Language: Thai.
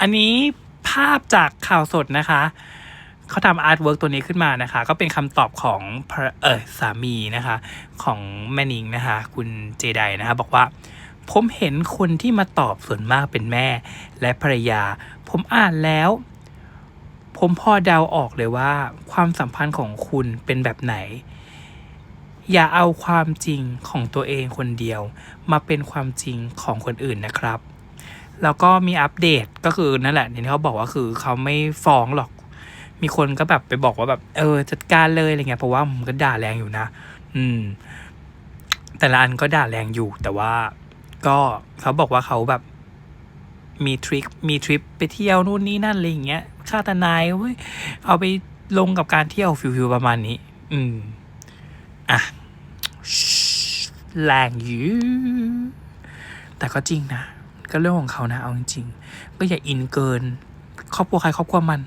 อันนี้ภาพจากข่าวสดนะคะ เขาทำอาร์ตเวิร์กตัวนี้ขึ้นมานะคะ ก็เป็นคำตอบของเออสามีนะคะ ของแม่นิงนะคะ คุณเจไดนะคะ บอกว่า ผมเห็นคนที่มาตอบส่วนมากเป็นแม่ และภรรยา ผมอ่านแล้ว ผมพอเดาออกเลยว่า ความสัมพันธ์ของคุณเป็นแบบไหน อย่าเอาความจริงของตัวเองคนเดียว มาเป็นความจริงของคนอื่นนะครับ แล้วก็มีอัปเดตก็คือนั่นแหละที่เขาบอกว่าคือเขาไม่ฟ้องหรอก มีคนก็แบบไปบอกว่าแบบ เออ จัดการเลยอะไรเงี้ยเพราะว่ามันก็ด่าแรงอยู่นะ อืม แต่ละอันก็ด่าแรงอยู่ แต่ว่าก็เขาบอกว่าเขาแบบมีทริค มีทริปไปเที่ยวนู่นนี่นั่นอะไรอย่างเงี้ยค่าทนายเว้ย เอาไปลงกับการเที่ยวฟิวๆประมาณนี้ อืม อะแรงอยู่แต่ก็จริงนะ ก็เรื่องของเขานะเอาจริงๆก็อย่าอินเกิน ครอบครัวใครครอบครัวมัน